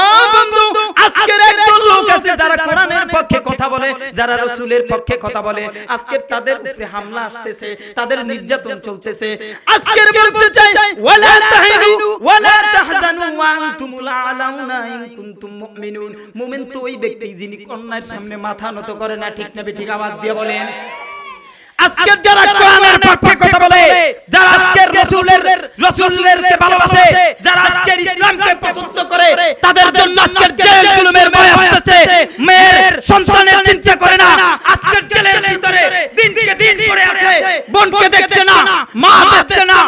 ও বন্ধু আজকের একজন লোক আছে যারা কোরআনের পক্ষে কথা বলে যারা রাসূলের পক্ষে কথা বলে আজকে তাদের উপরে হামলা আসতেছে তাদের নির্যাতন চলতেছে। আজকের বলতে চাই ওয়ালা তাহিনু ওয়ালা তাহজানু ওয়া আনতুমুল আলাউনা ইন কুনতুম মুমিনুন। মুমিন তো ওই ব্যক্তি যিনি অন্যায়ের সামনে মাথা নত করে না ঠিক না ঠিক আওয়াজ দিয়ে বলেন। আজকে যারা কোরআনের পক্ষে কথা বলে যারা আজকের রাসূলের রাসূলের ভালোবাসে যারা আজকের ইসলামকে পছন্দ করে তাদের জন্য আজকের জেল জুলুমের ভয় আসছে মেয়ের সন্তানের চিন্তা করে না আজকের জেলের ভিতরে দিনকে দিন পড়ে আছে বোনকে দেখছে না মা দেখছে না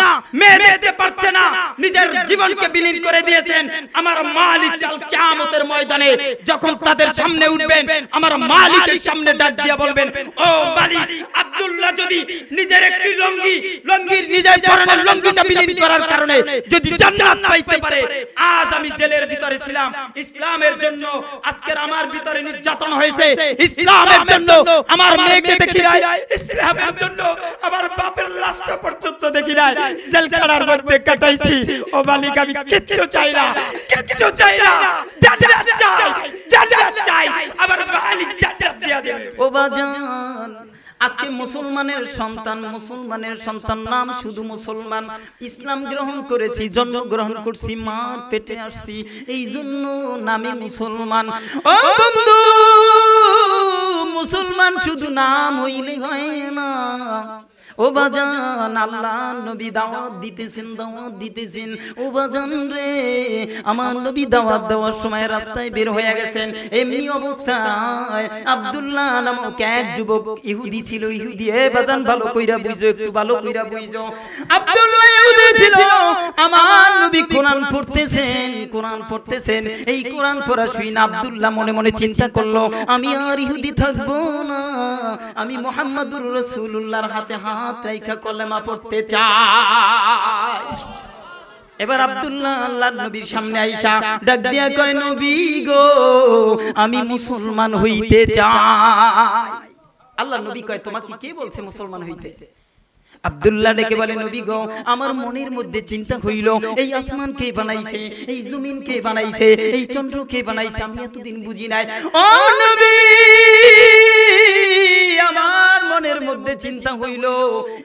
মেয়ে দেখতে পারছে না নিজের জীবনকে বিলীন করে দিয়েছেন। আমার মালিক কাল কিয়ামতের ময়দানে যখন তাদের সামনে উঠবেন, আমার মালিকের সামনে ডাক দিয়া বলবেন, ও মালিক, আব্দুল্লাহ যদি নিজের একটি লঙ্গি, লঙ্গির নিজের পরনের লঙ্গিটা বিলীন করার কারণে যদি জান্নাত পাইতে পারে, আজ আমি জেলের ভিতরে ছিলাম। ইসলামের জন্য আজকের আমার ভিতরে নির্যাতন হয়েছে। ইসলামের জন্য আমার মেয়েকে দেখি নাই। ইসলামের জন্য আমার বাপের লাশটা পর্যন্ত দেখি নাই। জেল কারার মধ্যে কাটাইছি। ও মালিক আমি কিচ্ছু চাই না। কিচ্ছু চাই না। চাই মালিক ও বাজান আজকে মুসলমানের সন্তান মুসলমানের সন্তান নাম শুধু মুসলমান। ইসলাম গ্রহণ করেছি জন্ম গ্রহণ করছি মার পেটে আসছি। এই জন্য নামে মুসলমান। ও বন্ধু মুসলমান শুধু নাম হইলে হয় না। ও বাজান, আল্লাহ নবী দাওয়াত দিতেছেন দাওয়াত দিতেছেন। ও বাজান রে, আমার নবী দাওয়াত দেওয়ার সময় রাস্তায় বের হয়ে গেছেন। এমনি অবস্থায় আব্দুল্লাহ নামক এক যুবক ইহুদি ছিল। ইহুদি, এ বাজান, ভালো কইরা বুঝো, একটু ভালো কইরা বুঝো। আব্দুল্লাহ ইহুদি ছিল। আমার নবী কোরআন পড়তেছেন কোরআন পড়তেছেন। এই কোরআন পড়া শুই না আব্দুল্লাহ মনে মনে চিন্তা করল, আমি আর ইহুদি থাকব না। আমি মোহাম্মদুর রাসূলুল্লাহর হাতে হাত রাইখা কলেমা পড়তে চাই এবার আব্দুল্লাহ আল্লাহর নবীর সামনে আইসা ডাক দিয়া কয় নবী গো আমি মুসলমান হইতে চাই। আল্লাহ নবী কয় তোমাকে কে বলছে মুসলমান হইতে? আব্দুল্লাহ ডেকে বলে নবী গো আমার মনের মধ্যে চিন্তা হইল এই আসমান কে বানাইছে এই জমিন কে বানাইছে এই চন্দ্র কে বানাইছে আমি এতদিন বুঝি নাই। ও নবী! আমার মনের মধ্যে চিন্তা হইল,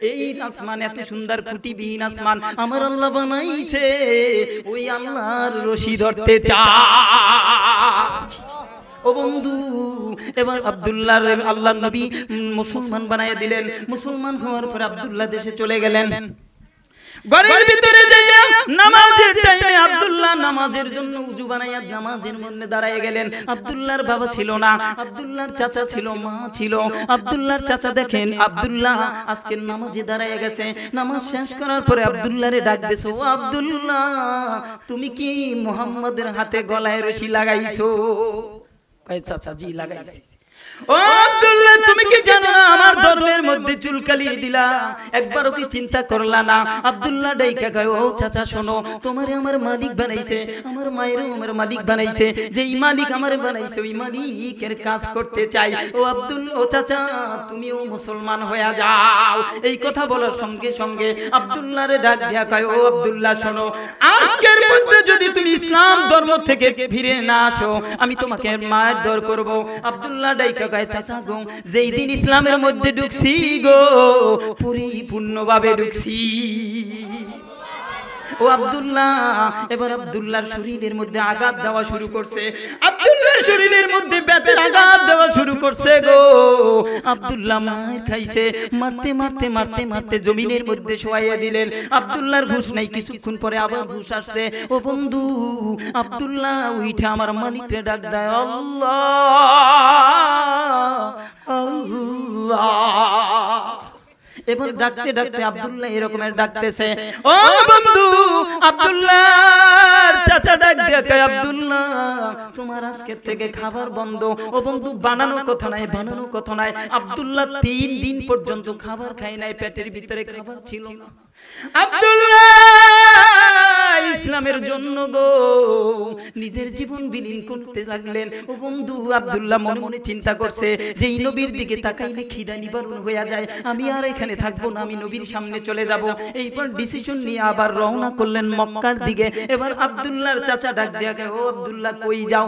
এই আসমান, এত সুন্দর কুটিবিহীন আসমান আমার আল্লাহ বানাইছে, ওই আল্লাহর রশি ধরতে চা। ও বন্ধু, এবার আব্দুল্লাহ আল্লাহ নবী মুসলমান বানায় দিলেন। মুসলমান হওয়ার পর আব্দুল্লাহ দেশে চলে গেলেন। ঘরের ভিতরে যাইয়া নামাজের টাইমে আব্দুল্লাহ নামাজের জন্য উজু বানাইয়া নামাজের মধ্যে দাঁড়ায় গেলেন। আব্দুল্লাহর বাবা ছিল না আব্দুল্লাহর চাচা ছিল মা ছিল। আব্দুল্লাহর চাচা দেখেন আব্দুল্লাহ আজকে নামাজে দাঁড়ায় গেছে। নামাজ শেষ করার পরে আব্দুল্লাহরে ডাক দিছো ও আব্দুল্লাহ তুমি কি মুহাম্মাদের হাতে গলায় রশি লাগাইছো? কয় চাচা জি লাগাইছি। আব্দুল্লাহ আব্দুল্লাহ মুসলমান হয়ে যাও। এই কথা বলার সঙ্গে সঙ্গে আব্দুল্লাহরে ডাক দিয়া কয়, ও আব্দুল্লাহ, শোনো, আজকের মধ্যে যদি তুমি ইসলাম ধর্ম থেকে ফিরে না আসো, আমি তোমাকে মায়ের দর করব। আব্দুল্লাহ ডাইকা কয় চাচা গো যেই দিন ইসলামের মধ্যে ঢুকছি গো পরিপূর্ণভাবে ঢুকছি। ও আব্দুল্লাহ, এবার আব্দুল্লাহর শরীরের মধ্যে আঘাত দেওয়া শুরু করছে। আব্দুল্লাহর শরীরের মধ্যে ব্যাপের আঘাত দেওয়া শুরু করছে গো। আব্দুল্লাহ মার খাইছে, মারতে মারতে মারতে মারতে জমিনের মধ্যে শোয়াইয়া দিলেন। আব্দুল্লাহর ঘুষ নাই, কিছুক্ষণ পরে আবার ঘুষ আসছে। ও বন্ধু, আব্দুল্লাহ উইঠা আমার মালিকরে ডাক দেয়, আল্লাহ আল্লাহ। এবার ডাকতে ডাকতে আব্দুল্লাহ এরকমের ডাকতেছে ও বন্ধু আব্দুল্লাহ চাচা ডাক কয় আব্দুল্লাহ তোমার আজকে থেকে খাবার বন্ধ। ও বন্ধু বানানো কথা নাই বানানো কথা নাই। আব্দুল্লাহ তিন দিন পর্যন্ত খাবার খাই নাই পেটের ভিতরে খাবার ছিল না। আব্দুল্লাহ! ইসলামের জন্য গো। নিজের জীবন বিলীন করতে লাগলেন। ও বন্ধু আব্দুল্লাহ মনে মনে চিন্তা করছে যে এই নবীর দিকে তাকাইলে খিদা নিবারণ হয়ে যায়। আমি আর এখানে থাকব না আমি নবীর সামনে চলে যাব। এইবার ডিসিশন নিয়ে আবার রওনা করলেন মক্কার দিকে। এবার আব্দুল্লাহর চাচা ডাক দিয়া ও আব্দুল্লাহ কই যাও?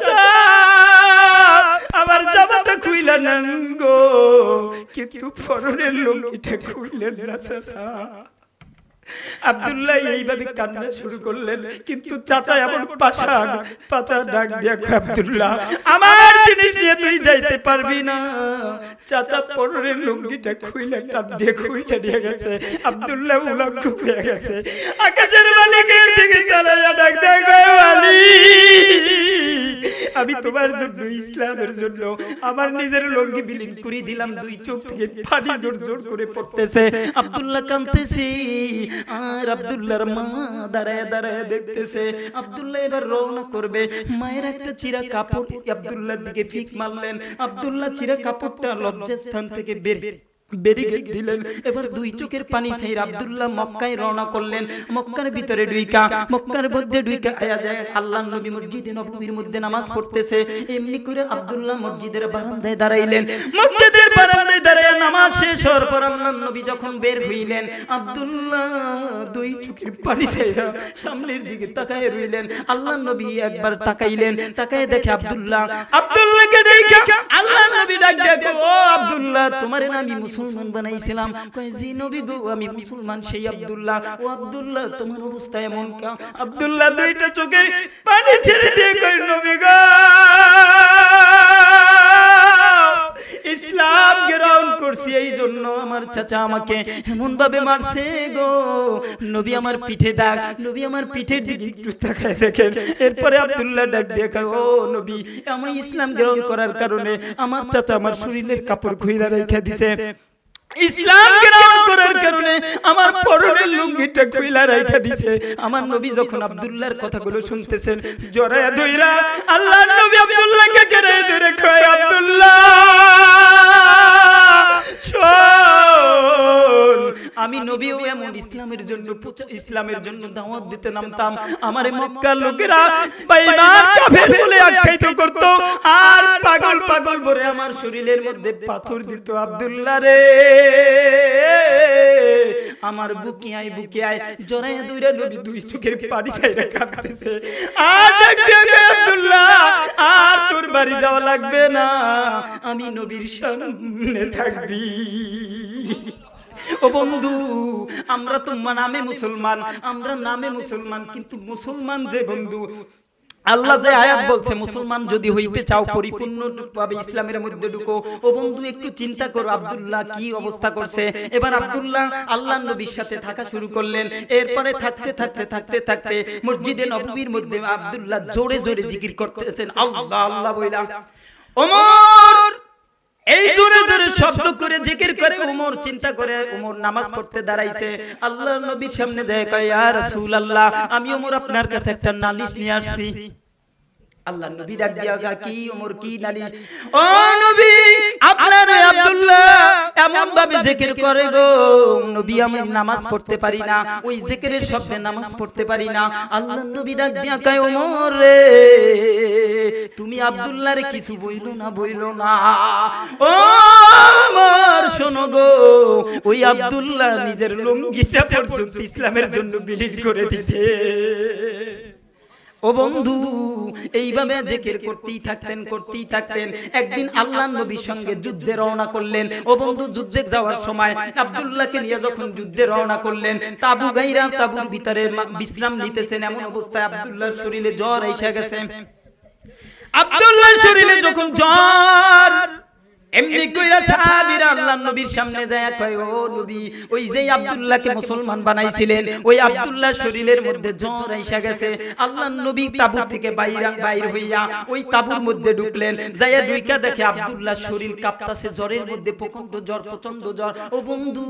চাচা আমার জামাটা খুইলা নেন গো। কিন্তু পরনের লুঙ্গিটা খুইলেন না চাচা। আব্দুল্লাহ এইভাবে কান্না শুরু করলেন কিন্তু চাচা এমন পাশান পাচা ডাক দিয়া আব্দুল্লাহ আমার জিনিস নিয়ে তুই যাইতে পারবি না। চাচা পরনের লুঙ্গিটা খুইলে টাপ দিয়ে খুইলে নিয়ে গেছে। আব্দুল্লাহ উলঙ্গ হয়ে গেছে। আকাশের মালিকের দিকে তারাইয়া ডাক দিয়া মালিক, আমি তোমার জন্য ইসলামের জন্য আমার নিজের লঙ্গি বিলীন করে দিলাম দুই চোখ থেকে পানি জোর জোর করে পড়তেছে। আব্দুল্লাহ কাঁদতেছে। আর আব্দুল্লাহর মা দাঁড়ায় দাঁড়ায় দেখতেছে। আব্দুল্লাহ এবার রওনা করবে। মায়ের একটা চিরা কাপড় আব্দুল্লাহর দিকে ফিক মারলেন। আব্দুল্লাহ চিরা কাপড়টা লজ্জাস্থান থেকে বের বের ব্যারিকেড দিলেন। এবার দুই চোখের পানি সেই আব্দুল্লাহ মক্কায় রওনা করলেন। মক্কার ভিতরে ডুইকা। মক্কার মধ্যে ডুইকা। আয়া যায়। আল্লাহ নবী মসজিদে নববীর মধ্যে নামাজ পড়তেছে। এমনি করে আব্দুল্লাহ মসজিদের বারান্দায় দাঁড়াইলেন। মসজিদের বারান্দায় দাঁড়ায় নামাজ শেষ হওয়ার পর আল্লাহ নবী যখন বের হইলেন আব্দুল্লাহ দুই চোখের পানি ছাইরা সামনের দিকে তাকায় রইলেন। আল্লাহ নবী একবার তাকাইলেন। তাকায় দেখে আব্দুল্লাহ আব্দুল্লাহকে ও আব্দুল্লাহ, তোমার আমি মুসলমান বানাইছিলাম। আমি মুসলমান, সেই আব্দুল্লাহ। ও আব্দুল্লাহ, তোমার অবস্থা এমন কা আব্দুল্লাহ দুইটা চোখে পানি ছেড়ে দিয়ে নবী গো ইসলাম গ্রহণ করছি এই জন্য আমার চাচা আমাকে এমন ভাবে মারছে গো। নবী আমার পিঠে ডাক, নবী আমার পিঠে দিকে একটু তাকায় দেখেন। এরপরে আব্দুল্লাহ ডাক দেখা ও নবী, আমি ইসলাম গ্রহণ করার কারণে আমার চাচা আমার শরীরের কাপড় খুইলা রেখে দিছে। ইসলাম গ্রহণ করার কারণে আমার পরনের লুঙ্গিটা খুইলা রাইখা দিছে। আমার নবী যখন আব্দুল্লাহর কথাগুলো শুনতেছেন জরায়া দইরা আল্লাহ নবী আব্দুল্লাহকে জড়ায়া ধরে কয় আব্দুল্লাহ। আমি নবী নবীও এমন ইসলামের জন্য ইসলামের জন্য দাওয়াত দিতে নামতাম। আমার মক্কার লোকেরা বেঈমান কাফের বলে আখ্যায়িত করত। আর পাগল পাগল ভরে আমার শরীরের মধ্যে পাথর দিত আব্দুল্লাহ রে। আমার বুকিয়ায় বুকিয়ায় জড়াইয়া দুইরা নবী দুই চোখের পানি ছাইরা কাঁদতেছে। আর দিয়া আব্দুল্লাহ আর তোর বাড়ি যাওয়া লাগবে না। আমি নবীর সামনে থাকবি। ও বন্ধু, আমরা তো নামে মুসলমান, আমরা নামে মুসলমান, কিন্তু মুসলমান যে বন্ধু? আল্লাহ যে আয়াত বলছে, মুসলমান যদি হইতে চাও, পরিপূর্ণভাবে ইসলামের মধ্যে ঢুকো। ও বন্ধু, একটু চিন্তা করো, আব্দুল্লাহ কি অবস্থা করছে? এবার আব্দুল্লাহ আল্লাহ নবীর সাথে থাকা শুরু করলেন। এরপরে থাকতে থাকতে থাকতে থাকতে মসজিদে নববীর মধ্যে আব্দুল্লাহ জোরে জোরে জিকির করতেছেন। আল্লাহ আল্লাহ বইলা। ওমর! এই জোরে জোরে শব্দ করে জিকির করে উমর চিন্তা করে উমর নামাজ পড়তে দাঁড়াইছে। আল্লাহ নবীর সামনে যায় কয় ইয়া রাসূলুল্লাহ আমি উমর আপনার কাছে একটা নালিশ নিয়ে আসছি। আল্লাহ নবী ডাক দিয়া কয়, কি উমর কি নালিশ? ও নবী আপনার আব্দুল্লাহ এমন ভাবে জিকির করে গো নবী আমি নামাজ পড়তে পারি না। ওই জিকিরের শব্দে নামাজ পড়তে পারি না। আল্লাহ নবী ডাক দিয়া কয় ওমর রে। তুমি আব্দুল্লাহ রে কিছু বইলো না বইলো না। ও আমার শোনো গো ওই আব্দুল্লাহ নিজের লুঙ্গিটা পর্যন্ত ইসলামের জন্য বিলীন করে দিছে। ও বন্ধু, এইভাবে জেকের করতেই থাকতেন করতেই থাকতেন। একদিন আল্লাহ নবীর সঙ্গে যুদ্ধে রওনা করলেন। ও বন্ধু, যুদ্ধে যাওয়ার সময় আব্দুল্লাহকে নিয়ে যখন যুদ্ধে রওনা করলেন, তাবু গাইরা তাবুর ভিতরে বিশ্রাম নিতেছেন। এমন অবস্থায় আব্দুল্লাহর শরীরে জ্বর এসে গেছে। আব্দুল্লাহর শরীরে যখন জ্বর এমনি কইরা সাহাবীরা আল্লাহর নবীর সামনে যায় কয় ও নবী ওই যে আব্দুল্লাহকে মুসলমান বানাইছিলেন ওই আব্দুল্লাহ শরীরের মধ্যে জ্বর আইসা গেছে আল্লাহর নবী তাবু থেকে বাইরা বাইর হইয়া ওই তাবুর মধ্যে ঢুকলেন যাইয়া দুইকা দেখে আব্দুল্লাহ শরীর কাঁপতাছে জ্বরের মধ্যে প্রচণ্ড জ্বর প্রচণ্ড জ্বর ও বন্ধু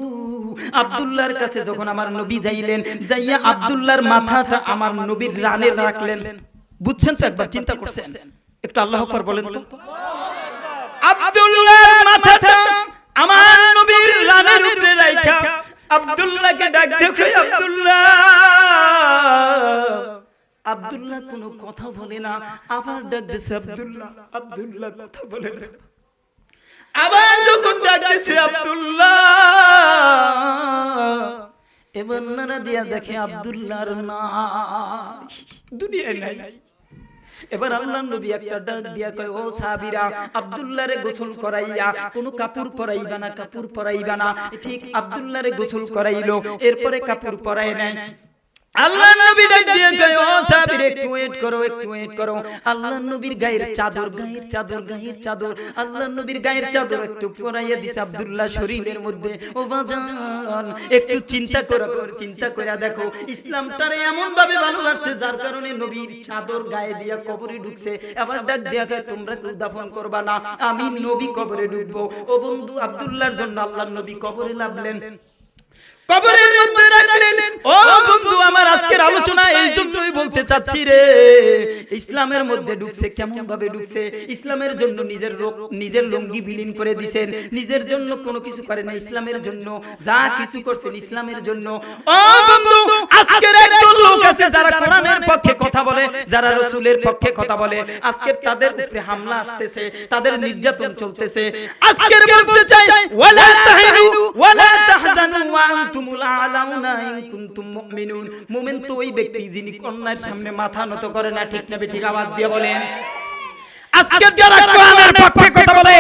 আব্দুল্লাহর কাছে যখন আমার নবী যাইলেন যাইয়া আব্দুল্লাহর মাথাটা আমার নবীর রানে রাখলেন বুঝছেন তো একবার চিন্তা করছেন একটু আল্লাহ আকবার বলেন তো আব্দুল্লাহর মাথাটা আমার নবীর রানের উপরে রাখা আব্দুল্লাহকে ডাক দেখো আব্দুল্লাহ। আব্দুল্লাহ কোনো কথা বলে না, আবার ডাক দিছে আব্দুল্লাহ। আব্দুল্লাহ কথা বলে না। আবার যখন ডাক দিছে আব্দুল্লাহ। এবার নারা দিয়া দেখে আব্দুল্লাহর নাই দুনিয়ায় নাই। এবার আল্লাহ নবী একটা ডাক দিয়া কয়, ও সাহাবীরা, আব্দুল্লাহরে গোসল করাইয়া, কোন কাপড় পরাইবা না, কাপড় পরাইবা না। ঠিক আব্দুল্লাহরে গোসল করাইলো, এরপরে কাপড় পরায় নাই। আল্লাহ নবী ডাক দিয়ে কয় ও সাহাবীরা একটু ওয়েট করো একটু ওয়েট করো। আল্লাহ নবীর গায়ের চাদর গায়ের চাদর গায়ের চাদর। আল্লাহ নবীর গায়ের চাদর একটু পরাইয়া দিছে আব্দুল্লাহ শরীরের মধ্যে। ও বাজান একটু চিন্তা করো চিন্তা করে দেখো ইসলামটারে এমন ভাবে ভালোবাসছে যার কারণে নবীর চাদর গায়ে দিয়া কবরে ঢুকছে। আবার ডাক দিয়া কয় তোমরা কেউ দাফন করবা না। আমি নবী কবরে ঢুকবো। ও বন্ধু আব্দুল্লাহর জন্য আল্লাহর নবী কবরে নামলেন কবরের মধ্যে রাখলেন। ও বন্ধু, আমার আজকের আলোচনা এই জন্যই বলতে চাচ্ছি রে। ইসলামের মধ্যে ঢুকছে কেমন ভাবে ঢুকছে? ইসলামের জন্য নিজের নিজের বিলীন করে দিছেন। নিজের জন্য কোনো কিছু না, ইসলামের জন্য। যা কিছু করছেন ইসলামের জন্য। ও বন্ধু, আজকের একজন লোক আছে যারা কোরআনের পক্ষে কথা বলে, যারা রসুলের পক্ষে কথা বলে। তাদের উপরে হামলা আসতেছে, তাদের নির্যাতন চলতেছে। আজকের বলতে চাই, ওয়ালা তাহিনু, ওয়ালা তাহজানু, ওয়া আনতুমুল আলাউনা ইন কুনতুম মুমিনুন। মুমিন তো ওই ব্যক্তি যিনি অন্যায়ের সামনে মাথা নত করে না ঠিক না ঠিক আওয়াজ দিয়ে বলেন। আজকে যারা কোরআনের পক্ষে কথা বলে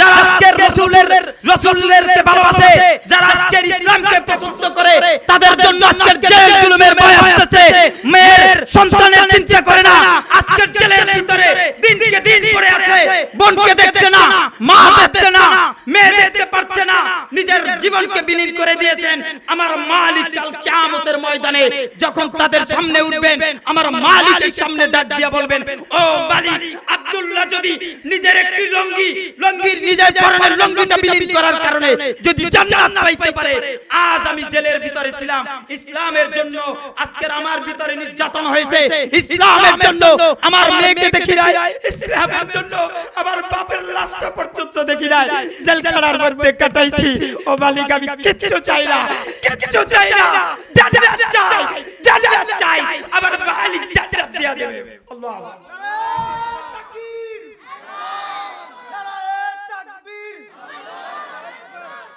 যারা আজকের রাসূলের রাসূলের ভালোবাসে যারা আজকের ইসলামকে পছন্দ করে তাদের জন্য আজকের জেল জুলুমের ভয় আসছে মেয়ের সন্তানের চিন্তা করে না আজকের জেলের ভিতরে দিনকে দিন পড়ে আছে বোনকে দেখছে না মা দেখছে না মেয়ে দেখতে পারছে না। নিজের জীবনকে বিলীন করে দিয়েছেন আমার মালিক কাল কিয়ামতের ময়দানে যখন তাদের সামনে উঠবেন আমার মালিকের সামনে ডাক দিয়া বলবেন ও মালিক আব্দুল্লাহ যদি নিজের একটি লঙ্গি লঙ্গির নিজের পরনের লঙ্গিটা বিলীন করার কারণে যদি জান্নাত পাইতে পারে আজ আমি জেলের ভিতরে ছিলাম ইসলামের জন্য আজকের আমার ভিতরে নির্যাতন হয়েছে ইসলামের জন্য আমার মেয়েকে দেখি নাই ইসলামের জন্য আমার বাপের লাশটা পর্যন্ত দেখি নাই জেলখানার মধ্যে কাটাইছি ও মালিক আমি কিচ্ছু চাই না কিচ্ছু চাই না জান্নাত চাই জান্নাত চাই আমার মালিক জান্নাত দিয়া দেবে আল্লাহ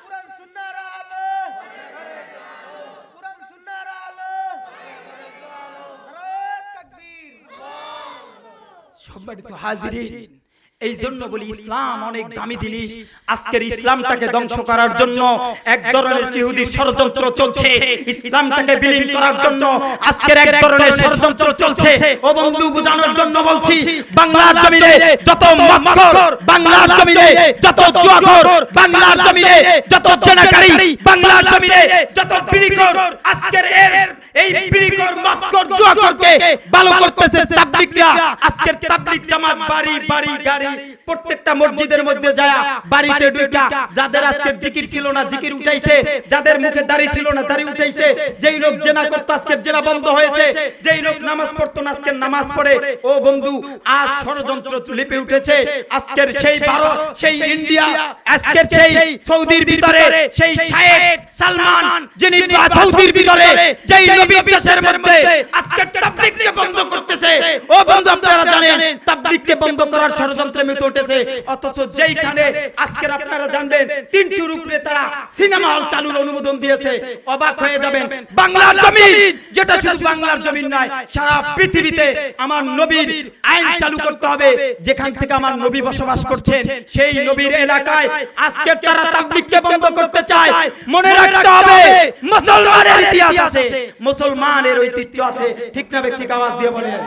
কোরআন সুন্নাহর আলো কোরআন সুন্নাহর আলো নারায়ে তাকবীর সম্মানিত হাজিরিন এই জন্য বলি ইসলাম অনেক দামি জিনিস। আজকের ইসলামটাকে ধ্বংস করার জন্য এক ধরনের ইহুদি ষড়যন্ত্র চলছে। ইসলামটাকে বিলীন করার জন্য আজকের এক ধরনের ষড়যন্ত্র চলছে। ও বন্ধু বোঝানোর জন্য বলছি বাংলার জমিনে যত মক্কর বাংলার জমিনে যত জুয়াখোর বাংলার জমিনে যত জেনাকারী বাংলার জমিনে যত বিলিকর আজকের এর এই বিলিকর মক্কর জুয়াখোরকে ভালো করতেছে তাবলিগরা আজকের তাবলিগ জামাত বাড়ি বাড়ি গাড়ি প্রত্যেকটা মসজিদের মধ্যে যায় বাড়িতে ঢুকা যাদের আজকে জিকির ছিল না জিকির উঠাইছে। যাদের মুখে দাড়ি ছিল না দাড়ি উঠাইছে। যেই লোক জেনা করতো আজকে জেনা বন্ধ হয়েছে। যেই লোক নামাজ পড়তো না আজকে নামাজ পড়ে। ও বন্ধু আজ ষড়যন্ত্র লিপে উঠেছে। আজকের সেই ভারত সেই ইন্ডিয়া আজকের সেই সৌদির ভিতরে সেই শায়েখ সালমান যিনি সৌদির ভিতরে যেই নবী দেশের মধ্যে আজকের তাবলিগকে বন্ধ করতেছে। ও বন্ধু আপনারা জানেন তাবলিগকে বন্ধ করার ষড়যন্ত্রে মেতে উঠেছে। অথচ যেইখানে আজকের আপনারা জানবেন তিনটির উপরে তারা সিনেমা হল চালুর অনুমোদন দিয়েছে। অবাক হয়ে যাবেন। বাংলার জমিন যেটা শুধু বাংলার জমিন নয় সারা পৃথিবীতে আমার নবীর আইন চালু করতে হবে যেখান থেকে আমার নবী বসবাস করছেন সেই নবীর এলাকায় আজকে তারা তাবলিগকে বন্ধ করতে চায় মনে রাখতে হবে মুসলমানের ইতিহাস আছে মুসলমানের ঐতিহ্য আছে। ঠিক না ঠিক আওয়াজ দিয়ে বলেন।